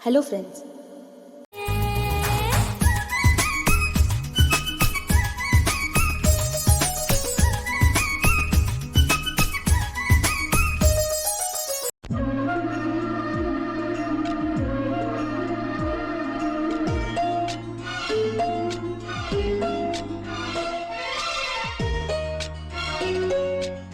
Hello, friends. thank you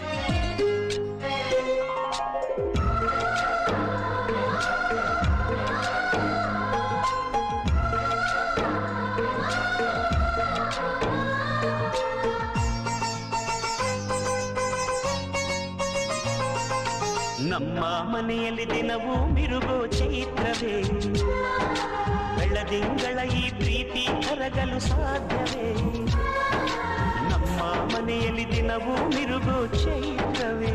ನಮ್ಮ ಮನೆಯಲ್ಲಿ ದಿನವೂ ಮಿರುಗೋ ಚೈತ್ರವೇ. ಬೆಳದಿಂಗಳ ಈ ಪ್ರೀತಿ ಕರಗಲು ಸಾಧ್ಯವೇ. ನಮ್ಮ ಮನೆಯಲ್ಲಿ ದಿನವೂ ಮಿರುಗೋ ಚೈತ್ರವೇ.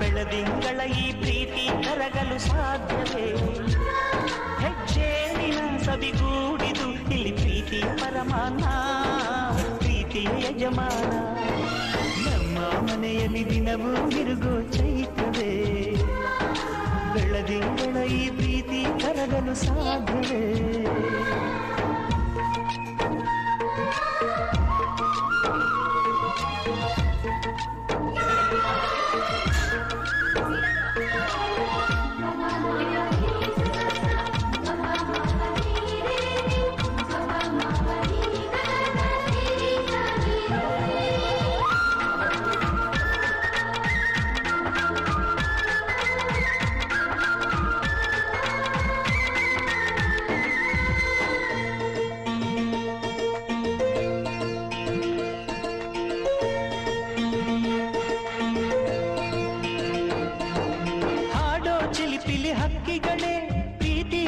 ಬೆಳದಿಂಗಳ ಈ ಪ್ರೀತಿ ಕರಗಲು ಸಾಧ್ಯವೇ. ಹೆಜ್ಜೇನಿನ ಸಬಿಗೂಡಿದು ಇಲ್ಲಿ ಪ್ರೀತಿಯ ಪರಮಾನ ಪ್ರೀತಿಯ ಯಜಮಾನ. ಮನೆಯಲ್ಲಿ ದಿನವೂ ಮಿರುಗೋ ಚೈತ್ರವೇ ಬೆಳದಿಂಗಳ ಈ ಪ್ರೀತಿ ಕರಗಲು ಸಾಧ್ಯವೇ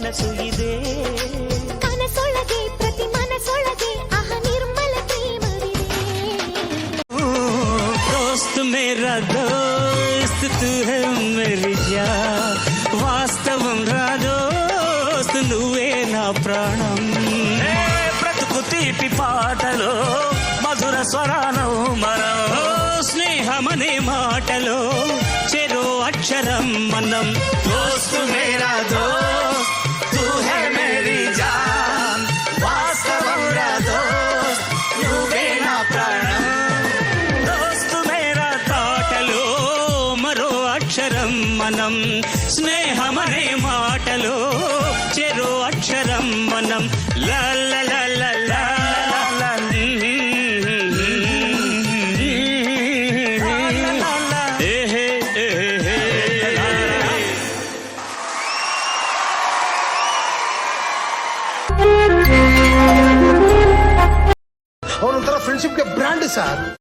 ಕನಸು ಇದೆ ಕನಸೊಳಗೆ ಪ್ರತಿ ಮನಸೊಳಗೆ ಅಹ వాస్తవం రా దోస్తు నువ్వే నా ప్రాణం. బ్రతుకు తీపి పాటలో మధుర స్వరానం మనం స్నేహమనే మాటలో చెరో అక్షరం మనం. దోస్తు మేరా దో మనం స్నేహమనే మాటలో చెరు అక్షరం మనం లా లా లా లా లా లా